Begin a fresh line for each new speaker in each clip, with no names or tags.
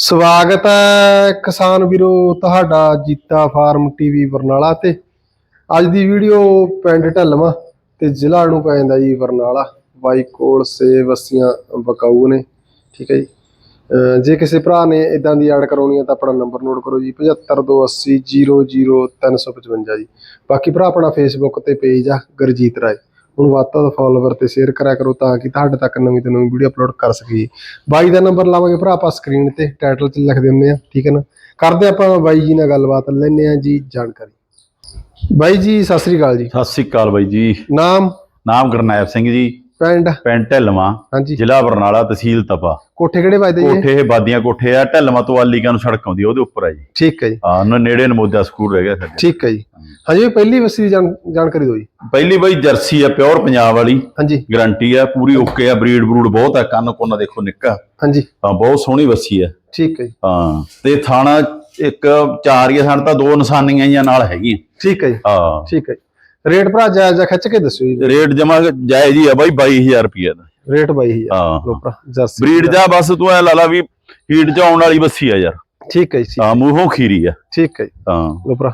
ਸਵਾਗਤ ਹੈ ਕਿਸਾਨ ਵੀਰੋ, ਤੁਹਾਡਾ ਜੀਤਾ ਫਾਰਮ ਟੀਵੀ ਬਰਨਾਲਾ ਤੇ। ਅੱਜ ਦੀ ਵੀਡੀਓ ਪਿੰਡ ਢੱਲਵਾਂ ਤੇ ਜ਼ਿਲ੍ਹਾ ਨੂੰ ਪੈ ਜਾਂਦਾ ਜੀ ਬਰਨਾਲਾ। ਬਾਈ ਕੋਲ ਸੇ ਵਸੀਆਂ ਬਕਾਊ ਨੇ, ਠੀਕ ਹੈ ਜੀ। ਜੇ ਕਿਸੇ ਭਰਾ ਨੇ ਇਦਾਂ ਦੀ ਐਡ ਕਰਾਉਣੀ ਹੈ ਤਾਂ ਆਪਣਾ ਨੰਬਰ ਨੋਟ ਕਰੋ ਜੀ 7528000355 ਜੀ। ਬਾਕੀ ਭਰਾ ਆਪਣਾ ਫੇਸਬੁੱਕ ਤੇ ਪੇਜ ਆ, ਗੁਰਜੀਤ ਰਾਏ। ਹੁਣ ਵੱਧ ਤੋਂ ਵੱਧ ਫਾਲੋਵਰ ਤੇ ਸ਼ੇਅਰ ਕਰਿਆ ਕਰੋ ਤਾਂ ਕਿ ਤੁਹਾਡੇ ਤੱਕ ਨਵੀਂ ਤੋਂ ਨਵੀਂ ਵੀਡੀਓ ਅਪਲੋਡ ਕਰ ਸਕੀਏ। ਬਾਈ ਦਾ ਨੰਬਰ ਲਾਵਾਂਗੇ ਭਰਾ ਆਪਾਂ ਸਕਰੀਨ ਤੇ ਟਾਈਟਲ 'ਚ ਲਿਖ ਦਿੰਦੇ ਆ ਠੀਕ ਹੈ ਨਾ? ਕਰਦੇ ਆਪਾਂ ਬਾਈ ਜੀ ਨਾਲ ਗੱਲਬਾਤ ਲੈਣੇ ਆ ਜੀ ਜਾਣਕਾਰੀ। ਬਾਈ ਜੀ ਸਤਿ ਸ੍ਰੀ ਅਕਾਲ ਜੀ।
ਸਤਿ ਸ੍ਰੀ ਅਕਾਲ ਬਾਈ ਜੀ।
ਨਾਮ?
ਨਾਮ ਗੁਰਨੈਬ ਸਿੰਘ ਜੀ।
ਪਿੰਡ?
ਪਿੰਡ ਢਿਲਵਾਂ
ਹਾਂਜੀ।
ਜ਼ਿਲ੍ਹਾ ਬਰਨਾਲਾ ਤਹਿਸੀਲ ਤਪਾ।
ਕੋਠੇ ਕਿਹੜੇ ਵੱਜਦੇ ਜੀ?
ਕੋਠੇ ਇਹ ਬਾਦੀਆਂ ਕੋਠੇ ਆ ਢਿਲਵਾਂ ਤੋਂ ਆਲੀਕਾ ਨੂੰ ਸੜਕ ਆਉਂਦੀ ਉਹਦੇ ਉੱਪਰ ਆ ਜੀ।
ਠੀਕ ਹੈ ਜੀ।
ਹਾਂ ਉਹਨਾਂ ਨੇੜੇ ਨਮੋਦਾ ਸਕੂਲ ਰਹਿ ਗਿਆ ਸਾਡੇ।
ਠੀਕ ਹੈ ਜੀ। ਹਾਂਜੀ ਪਹਿਲੀ ਵਸੀ ਜਾਣਕਾਰੀ ਦਿਓ ਜੀ।
ਪਹਿਲੀ ਬਾਈ ਜਰਸੀ ਆ ਪਿਓਰ ਪੰਜਾਬ ਵਾਲੀ।
ਹਾਂਜੀ।
ਗਾਰੰਟੀ ਆ ਪੂਰੀ ਓਕੇ ਆ ਬਰੀਡ ਬਰੂਡ ਬਹੁਤ ਆ ਕੰਨ ਕੁੰਨ ਦੇਖੋ ਨਿੱਕਾ।
ਹਾਂਜੀ।
ਹਾਂ ਬਹੁਤ ਸੋਹਣੀ ਵੱਸੀ ਆ।
ਠੀਕ ਹੈ ਜੀ।
ਹਾਂ ਤੇ ਥਾਣਾ ਇੱਕ ਚਾਰ ਹੀ ਸਾਨੂੰ ਤਾਂ ਦੋ ਨਿਸ਼ਾਨੀਆਂ ਆ ਨਾਲ ਹੈਗੀਆਂ।
ਠੀਕ ਹੈ ਜੀ।
ਹਾਂ।
ਠੀਕ ਹੈ ਜੀ। ਰੇਟ ਭਰਾ ਜਾਇਜ਼ ਜਿਹਾ ਖਿੱਚ ਕੇ ਦੱਸਿਓ ਜੀ।
ਰੇਟ ਜਮਾ ਜਾਇਜ਼ ਹੀ ਆ ਬਾਈ 22000 ਰੁਪਏ ਦਾ।
ਰੇਟ ਬਾਈ ਹੀ ਆ
ਹਾਂ।
ਲੋ ਭਰਾ ਜਰਸੀ
ਬਰੀਡ ਜਾ ਬਸ ਤੂੰ ਐ ਲਾ ਲਾ ਵੀ ਹੀਟ ਚ ਆਉਣ ਵਾਲੀ ਵੱਸੀ ਆ ਯਾਰ।
ਠੀਕ ਹੈ ਜੀ ਠੀਕ-
ਹਾਂ ਮੂੰਹੋਂ ਖੀਰੀ ਆ।
ਠੀਕ ਹੈ ਜੀ।
ਹਾਂ।
ਲੋ ਭਰਾ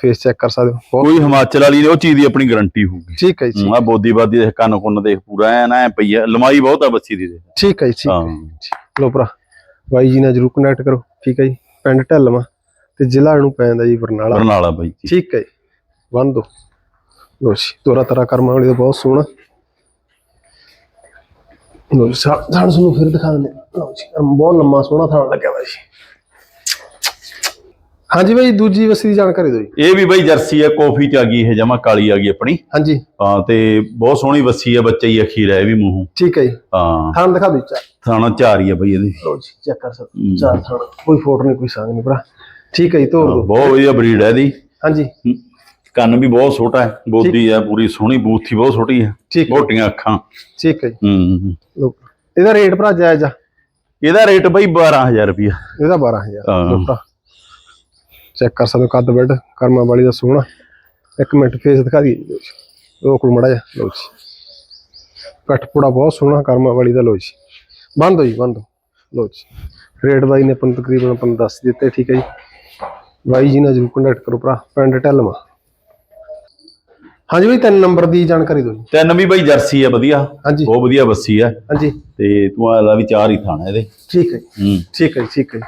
ਫੇਸ ਚੈੱਕ ਕਰ ਸਕਦੇ ਹੋ। ਬਹੁਤ-
ਕੋਈ ਹਿਮਾਚਲ ਵਾਲੀ ਨੇ ਉਹ ਚੀਜ਼ ਦੀ ਆਪਣੀ ਗਾਰੰਟੀ ਹੋਊਗੀ।
ਠੀਕ ਹੈ ਜੀ
ਆ ਬੋਦੀ ਕੰਨ ਕੁੰਨ ਦੇਖ ਪੂਰਾ ਐ ਨਾ ਪਈ ਆ। ਲੰਮਾਈ ਬਹੁਤ ਆ ਬੱਚੀ ਦੀ।
ਠੀਕ ਹੈ ਜੀ ਠੀਕ ਹੈ
ਹਾਂ।
ਲੋ ਭਰਾ ਬਾਈ ਜੀ ਨਾਲ ਜਰੂਰ ਕਨੈਕਟ ਕਰੋ। ਠੀਕ ਹੈ ਜੀ ਪਿੰਡ ਢੱਲਵਾਂ ਤੇ ਜ਼ਿਲ੍ਹਾ ਨੂੰ ਪੈ ਜਾਂਦਾ ਜੀ ਬਰਨਾਲਾ।
ਬਰਨਾਲਾ ਬਾਈ
ਠੀਕ ਹੈ ਜੀ ਬੰਦ ਦੋ ਲੋ ਜੀ ਤੋਰਾ ਤਰਾ ਕਰਮਾਂ ਵਾਲੀ ਦਾ ਬਹੁਤ ਸੋਹਣਾ। ਲੋ ਜੀ ਥਾਣ ਤੁਹਾਨੂੰ ਫਿਰ ਦਿਖਾ ਦਿੰਦੇ ਹਾਂ। ਲਓ ਜੀ ਅਮ ਬਹੁਤ ਲੰਮਾ ਸੋਹਣਾ ਥਾਣ ਲੱਗਿਆ ਵਾ ਜੀ। ਹਾਂਜੀ ਬਾਈ ਦੂਜੀ ਵਸੀ ਦੀ ਜਾਣਕਾਰੀ ਦਿਓ ਜੀ।
ਇਹ ਵੀ ਬਾਈ ਜਰਸੀ ਆ ਕਾਫੀ ਚ ਆ ਗਈ ਇਹ ਜਮਾ ਕਾਲੀ ਆ ਗਈ ਆਪਣੀ।
ਹਾਂਜੀ।
ਹਾਂ ਤੇ ਬਹੁਤ ਸੋਹਣੀ ਵੱਸੀ ਆ ਬੱਚਾ ਹੀ ਅਖੀਰ ਹੈ ਇਹ ਵੀ ਮੂੰਹੋਂ।
ਠੀਕ ਹੈ ਜੀ।
ਹਾਂ।
ਥਾਣ ਦਿਖਾ ਦਿਓ ਚਾਰ।
ਥਾਣਾ ਚਾਰ ਹੀ ਆ ਬਾਈ ਇਹਦੀ।
ਲੋ ਜੀ ਚੈੱਕ ਕਰ ਸਕਦੇ ਚਾਰ ਥਾਣ ਕੋਈ ਫੋਟੋ ਨਹੀਂ ਕੋਈ ਸੰਗ ਨਹੀਂ ਭਰਾ। ਠੀਕ ਹੈ ਜੀ ਤੋਰ
ਬਹੁਤ ਵਧੀਆ ਬਰੀਡ ਹੈ ਇਹਦੀ।
ਹਾਂਜੀ।
ਕੰਨ ਵੀ ਬਹੁਤ ਛੋਟਾ ਹੈ ਬੋਦੀ ਆ ਪੂਰੀ ਸੋਹਣੀ ਬੂਥੀ ਬਹੁਤ ਛੋਟੀ ਹੈ
ਠੀਕ। ਹੈ
ਮੋਟੀਆਂ ਅੱਖਾਂ।
ਠੀਕ ਹੈ ਜੀ।
ਹੂੰ
ਲੋ ਇਹਦਾ ਰੇਟ ਭਰਾ ਜਾਇਜ਼ ਆ?
ਇਹਦਾ ਰੇਟ ਬਾਈ 12000 ਰੁਪਇਆ।
ਇਹਦਾ 12000
ਹਾਂ।
ਲੋਟਾ ਚੈੱਕ ਕਰ ਸਕਦੇ ਹੋ ਕੱਦ ਬੈੱਡ ਕਰਮਾ ਵਾਲੀ ਦਾ ਸੋਹਣਾ। ਇੱਕ ਮਿੰਟ ਫੇਸ ਦਿਖਾ ਦਈਏ ਉਹ ਕੋਲ ਮੜਾ ਜਾ ਲਓ ਜੀ। ਕੱਟ ਪੂੜਾ ਬਹੁਤ ਸੋਹਣਾ ਕਰਮਾ ਵਾਲੀ ਦਾ ਲਓ ਜੀ। ਬੰਦ ਹੋ ਜੀ ਬੰਦ ਹੋ। ਲਓ ਜੀ। ਰੇਟ ਬਾਈ ਨੇ ਆਪਾਂ ਨੂੰ ਤਕਰੀਬਨ ਆਪਾਂ ਨੂੰ ਦੱਸ ਦਿੱਤੇ ਠੀਕ ਹੈ ਜੀ। ਬਾਈ ਜੀ ਨਾਲ ਜਰੂਰ ਕੰਟੈਕਟ ਕਰੋ ਭਰਾ। ਪਿੰਡ ਢਲਮਾ ਹਾਂਜੀ ਬਾਈ ਤਿੰਨ ਨੰਬਰ ਦੀ ਜਾਣਕਾਰੀ ਦਿਓ ਜੀ।
ਤਿੰਨ ਵੀ ਬਾਈ ਜਰਸੀ ਆ ਵਧੀਆ।
ਹਾਂਜੀ।
ਬਹੁਤ ਵਧੀਆ ਬੱਸੀ ਆ।
ਹਾਂਜੀ।
ਤੇ ਤੂੰ ਆਦਾ ਵੀ ਚਾਰ ਹੀ ਥਾਣਾ ਇਹਦੇ।
ਠੀਕ ਹੈ
ਹੂੰ।
ਠੀਕ ਹੈ ਠੀਕ ਹੈ।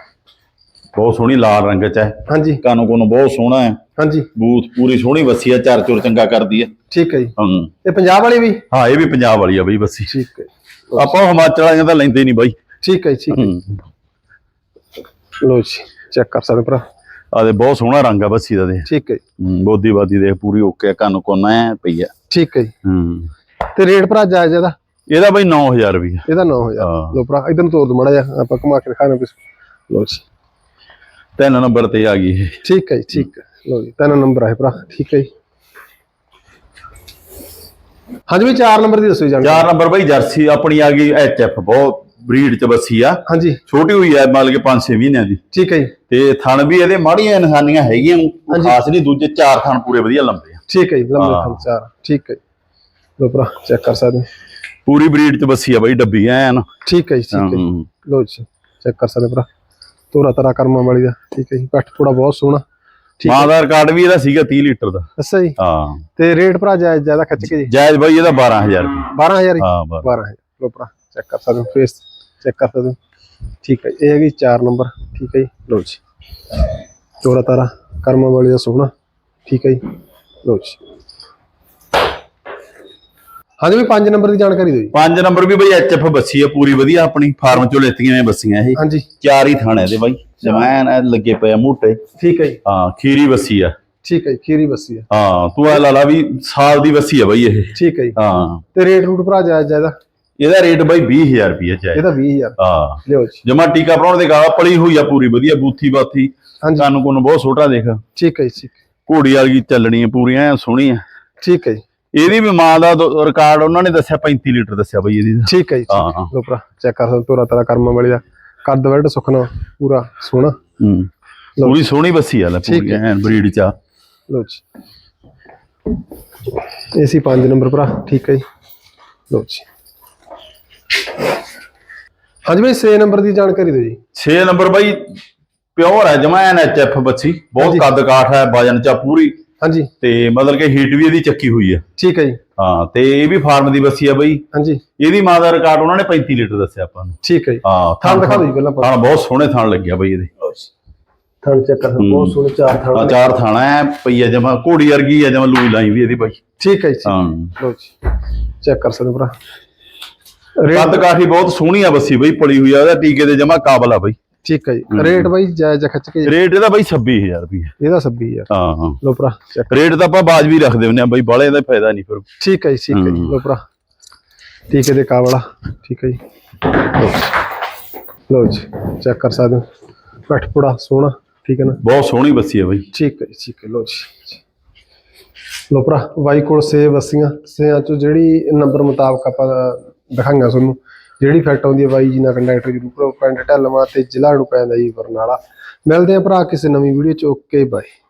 ਬਹੁਤ ਸੋਹਣੀ ਲਾਲ ਰੰਗ ਚ ਹੈ।
ਹਾਂਜੀ।
ਕੰਨ ਕੁੰਨ ਬਹੁਤ ਸੋਹਣਾ ਹੈ।
ਹਾਂਜੀ।
ਬੂਥ ਪੂਰੀ ਸੋਹਣੀ ਬੱਸੀ ਆ ਚਾਰ ਚੁਰ ਚੰਗਾ ਕਰਦੀ ਹੈ।
ਠੀਕ ਹੈ ਜੀ।
ਹੂੰ।
ਇਹ ਪੰਜਾਬ ਵਾਲੀ ਵੀ?
ਹਾਂ ਇਹ ਵੀ ਪੰਜਾਬ ਵਾਲੀ ਆ ਬਈ ਬੱਸੀ।
ਠੀਕ ਹੈ
ਆਪਾਂ ਹਿਮਾਚਲ ਵਾਲੀਆਂ ਤਾਂ ਲੈਂਦੇ ਨਹੀਂ ਬਾਈ।
ਠੀਕ ਹੈ ਜੀ, ਠੀਕ ਹੂੰ ਲੋ ਜੀ ਚੈੱਕ ਕਰ ਸਕਦੇ ਭਰਾ।
ਆਦੇ ਬਹੁਤ ਸੋਹਣਾ ਰੰਗ ਆ ਬੱਸੀ ਦਾ ਦੇ
ਠੀਕ ਹੈ
ਬੋਦੀ ਬਾਦੀ ਦੇਖ ਪੂਰੀ ਓਕੇ ਆ, ਕੰਨ ਕੁੰਨ ਐ ਪਈ ਆ।
ਠੀਕ ਹੈ ਜੀ।
ਹੂੰ।
ਤੇ ਰੇਟ ਭਰਾ ਜਾਇਜ਼ ਇਹਦਾ?
ਇਹਦਾ ਬਾਈ 9000 ਰੁਪਏ
ਇਹਦਾ 9000
ਹਾਂ।
ਲੋ ਭਰਾ ਇਧਰ ਨੂੰ ਦੋ ਮੜਾ ਜਾ ਆਪਾਂ ਘੁਮਾ ਕੇ ਦਿਖਾਣਾ ਪਿਸ ਲੋ ਜੀ।
ਤਿੰਨ ਨੰਬਰ ਤੇ ਆ ਗਈ
ਠੀਕ ਹੈ ਠੀਕ ਲੋ ਜੀ ਤਿੰਨ ਨੰਬਰ ਹੈ ਭਰਾ ਠੀਕ ਹੈ ਜੀ। ਹਾਂਜੀ ਵੀ 4 ਨੰਬਰ ਦੀ ਦੱਸੋ ਜੀ ਜਾਣਕਾਰੀ।
ਚਾਰ ਨੰਬਰ ਬਾਈ ਜਰਸੀ ਆਪਣੀ ਆ ਗਈ ਐਚਐਫ ਬਹੁਤ ਬਰੀਡ ਚ ਬੱਸੀ ਆ।
ਹਾਂਜੀ।
ਛੋਟੀ ਹੋਈ ਆ ਮੰਨ ਕੇ 5-6 ਮਹੀਨਿਆਂ ਦੀ।
ਠੀਕ ਹੈ ਜੀ।
ਤੇ ਥਣ ਵੀ ਇਹਦੇ ਮਾੜੀਆਂ ਇਨਸਾਨੀਆਂ ਹੈਗੀਆਂ ਉਹ। ਖਾਸ ਨਹੀਂ ਦੂਜੇ ਚਾਰ ਥਣ ਪੂਰੇ ਵਧੀਆ ਲੰਬੇ ਆ।
ਠੀਕ ਹੈ ਜੀ ਲੰਬੇ। ਥਣ ਚਾਰ ਠੀਕ ਹੈ ਲੋ ਭਰਾ ਚੈੱਕ ਕਰ ਸਕਦੇ।
ਪੂਰੀ ਬਰੀਡ ਚ ਬੱਸੀ ਆ ਬਾਈ ਡੱਬੀ ਐਨ
ਠੀਕ ਹੈ ਜੀ ਠੀਕ ਹੈ। ਲੋ ਜੀ ਚੈੱਕ ਕਰ ਸਕਦੇ ਭਰਾ। ਤੋਰਾ ਤਰਾ ਕਰਮਾਂ ਵਾਲੀ ਦਾ। ਠੀਕ ਹੈ ਜੀ ਪੱਟ ਥੋੜਾ ਬਹੁਤ ਸੋਹਣਾ।
ਮਾਂ ਦਾ ਰਿਕਾਰਡ ਵੀ ਇਹਦਾ ਸੀਗਾ 30 ਲੀਟਰ ਦਾ।
ਅੱਛਾ ਜੀ।
ਹਾਂ।
ਤੇ ਰੇਟ ਭਰਾ ਜਾਇਜ਼ ਜ਼ਿਆਦਾ ਖਿੱਚ ਕੇ ਜੀ।
ਜਾਇਜ਼ ਬਾਈ ਇਹਦਾ 12000 ਰੁਪਏ
12000 ਜੀ
ਹਾਂ। ਬਸ
12000 ਲੋ ਭਰਾ ਚੈੱਕ ਕਰ ਸਕਦੇ ਹੋ ਫੇਸ ਚੈੱਕ ਕਰ ਸਕਦੇ ਹੋ। ਠੀਕ ਹੈ ਇਹ ਹੈਗੀ 4 ਨੰਬਰ। ਠੀਕ ਹੈ ਜੀ ਲੋ ਜੀ। ਤੋਰਾ ਤਾਰਾ ਕਰਮਾਂ ਵਾਲੀ ਦਾ ਸੋਹਣਾ। ਠੀਕ ਹੈ ਜੀ ਲੋ ਜੀ। ਹਾਂਜੀ ਵੀ 5 ਨੰਬਰ ਦੀ ਜਾਣਕਾਰੀ ਦਿਓ ਜੀ।
ਪੰਜ ਨੰਬਰ ਵੀ ਬਾਈ ਐਚਐਫ ਬੱਸੀ ਆ ਪੂਰੀ ਵਧੀਆ। ਆਪਣੀ ਫਾਰਮ ਚੋਂ ਲੈਤੀਆਂ ਨੇ ਬੱਸੀਆਂ ਇਹ।
ਹਾਂਜੀ।
ਚਾਰ ਹੀ ਥਾਣੇ ਦੇ ਬਾਈ। ਜਮੈਨ ਲੱਗੇ ਪਏ ਆ ਮੋਟੇ
ਠੀਕ ਹੈ ਜੀ।
ਹਾਂ ਖੀਰੀ ਬੱਸੀ ਆ।
ਠੀਕ ਹੈ ਖੀਰੀ ਬੱਸੀ ਹੈ
ਹਾਂ ਤੂੰ ਐ ਲਾ ਲਾ ਵੀ ਸਾਲ ਦੀ ਬੱਸੀ ਆ ਬਾਈ ਇਹ।
ਠੀਕ ਹੈ ਜੀ।
ਹਾਂ।
ਤੇ ਰੇਟ ਰੂਟ ਭਰਾ ਜਾਇਜ਼ ਜ਼ਿਆਦਾ
ਇਹਦਾ ਰੇਟ ਬਾਈ 20000 ਰੁਪਏ ਚ ਹੈ
ਇਹਦਾ 20000
ਹਾਂ।
ਲਿਓ ਜੀ।
ਜਮਾ ਟੀਕਾ ਭਰਾਉਣ ਦੇ ਗਾਲਾ ਪਲੀ ਹੋਈ ਆ ਪੂਰੀ ਵਧੀਆ ਬੂਥੀ ਬਾਥੀ।
ਹਾਂਜੀ।
ਕੰਨ ਬਹੁਤ ਛੋਟਾ ਦੇਖ।
ਠੀਕ ਹੈ ਜੀ ਠੀਕ
ਘੋੜੀ ਵਾਲੀ ਚੱਲਣੀ ਆ ਪੂਰੀ ਐ ਸੋਹਣੀ
ਠੀਕ ਹੈ ਜੀ।
ਇਹਦੀ ਵੀ ਮਾਂ ਦਾ ਰਿਕਾਰਡ ਉਹਨਾਂ ਨੇ ਦੱਸਿਆ 35 ਲੀਟਰ ਦੱਸਿਆ ਬਾਈ ਇਹਦੀ।
ਠੀਕ ਹੈ ਜੀ
ਹਾਂ ਹਾਂ।
ਲੋ ਭਰਾ ਚੈੱਕ ਕਰ ਸਕਦੇ ਤੋਰਾ ਤਾਰਾ ਕਰਮਾਂ ਵਾਲੀ ਦਾ। ਕੱਦ ਸੁਖਣਾ ਪੂਰਾ ਸੋਹਣਾ।
ਹੂੰ। ਪੂਰੀ ਸੋਹਣੀ ਬੱਸੀ ਆ ਲੈ ਪੂਰੀ ਐ ਬਰੀਡ ਚ।
ਲੋ ਜੀ। ਏਸੀ 5 ਨੰਬਰ ਭਰਾ ਠੀਕ ਹੈ ਜੀ। ਲੋ ਜੀ। ਹਾਂਜੀ ਬਾਈ 6 ਨੰਬਰ ਦੀ ਜਾਣਕਾਰੀ ਦਿਓ ਜੀ।
6 ਨੰਬਰ ਬਾਈ ਪਿਓਰ ਹੈ ਜਮਾ ਐਨਐਚਐਫ ਬੱਚੀ ਬਹੁਤ
ਹਾਂਜੀ।
ਕੱਦ ਕਾਠ ਹੈ ਵਜਨ ਚ ਆ ਪੂਰੀ।
ਹਾਂਜੀ।
ਤੇ ਮਤਲਬ ਕਿ ਹੀਟ ਵੀ ਇਹਦੀ ਚੱਕੀ ਹੋਈ ਆ
ਠੀਕ ਹੈ ਜੀ।
ਹਾਂ ਤੇ ਇਹ ਵੀ ਫਾਰਮ ਦੀ ਬੱਸੀ ਆ ਬਈ।
ਹਾਂਜੀ।
ਇਹਦੀ ਮਾਂ ਦਾ ਰਿਕਾਰਡ ਉਹਨਾਂ ਨੇ 35 ਲੀਟਰ ਦੱਸਿਆ ਆਪਾਂ ਨੂੰ।
ਠੀਕ ਹੈ ਜੀ।
ਹਾਂ
ਥਣ ਦਿਖਾ ਦਿਓ ਜੀ ਪਹਿਲਾਂ ਆਪਾਂ।
ਥਣ ਬਹੁਤ ਸੋਹਣੇ ਥਣ ਲੱਗਿਆ ਬਈ ਇਹਦੇ।
ਥਣ ਚੈੱਕ ਕਰ ਹੋ, ਬਹੁਤ ਸੋਹਣੇ ਚਾਰ ਥਣ
ਆ
ਨੇ।
ਚਾਰ ਥਾਣਾ ਹੈ ਪਈ ਆ ਜਮਾ ਘੋੜੀ ਵਰਗੀ ਆ ਜਮਾ ਲੂਈ ਲਾਈ ਵੀ ਇਹਦੀ ਬਾਈ।
ਠੀਕ ਹੈ ਜੀ
ਹਾਂ।
ਲਓ ਜੀ ਚੈੱਕ ਕਰ ਸਕਦੇ ਹੋ ਭਰਾ।
ਕੱਦ ਕਾਠੀ ਬਹੁਤ ਸੋਹਣੀ ਆ ਬੱਸੀ ਬਈ ਪਲੀ ਹੋਈ ਆ ਉਹਦਾ ਟੀਕੇ ਦੇ ਜਮਾ ਕਾਬਲ ਆ ਬਈ।
ਠੀਕ ਹੈ ਜੀ। ਰੇਟ ਬਾਈ ਜਾਇਜ਼ ਖਿੱਚ ਕੇ
ਰੇਟ ਇਹਦਾ ਬਾਈ 26000 ਰੁਪਏ
ਇਹਦਾ 26000
ਹਾਂ ਹਾਂ।
ਚੈੱਕ
ਰੇਟ ਤਾਂ ਆਪਾਂ ਬਾਜ ਵੀ ਰੱਖਦੇ ਹੁੰਦੇ ਆ ਬਾਈ ਬਾਲੇ ਦਾ ਫਾਇਦਾ ਨਹੀਂ ਫਿਰ।
ਠੀਕ ਹੈ ਜੀ ਠੀਕ ਹੈ। ਜੀ ਭਰਾ ਠੀਕ ਹੈ ਦੇ ਕਾਵਲਾ ਠੀਕ ਹੈ ਜੀ। ਲਓ। ਜੀ ਚੈੱਕ ਕਰ ਸਕਦੇ ਹੋ। ਪੱਠ ਪੁੜਾ ਸੋਹਣਾ ਠੀਕ ਹੈ ਨਾ?
ਬਹੁਤ ਸੋਹਣੀ ਬੱਸੀ ਆ ਬਾਈ।
ਠੀਕ ਹੈ ਠੀਕ ਹੈ ਲੋ ਜੀ। ਲੋ ਭਰਾ ਵਾਈ ਕੋਲ ਸੇ ਵਸੀਆਂ ਸਿਆਂ ਚੋਂ ਜਿਹੜੀ ਨੰਬਰ ਮੁਤਾਬਕ ਆਪਾਂ ਦਿਖਾਈਆਂ ਤੁਹਾਨੂੰ। ਜਿਹੜੀ ਫਿੱਟ ਆਉਂਦੀ ਹੈ ਬਾਈ ਜੀ ਨਾਲ ਕੰਡਕਟਰ ਜ਼ਰੂਰ ਕਰੋ। ਪਿੰਡ ਢਲਵਾ ਤੇ ਜ਼ਿਲ੍ਹਾ ਨੂੰ ਪੈਂਦਾ ਜੀ ਬਰਨਾਲਾ। ਮਿਲਦੇ ਆ ਭਰਾ ਕਿਸੇ ਨਵੀਂ ਵੀਡੀਓ ਚ। Okay bye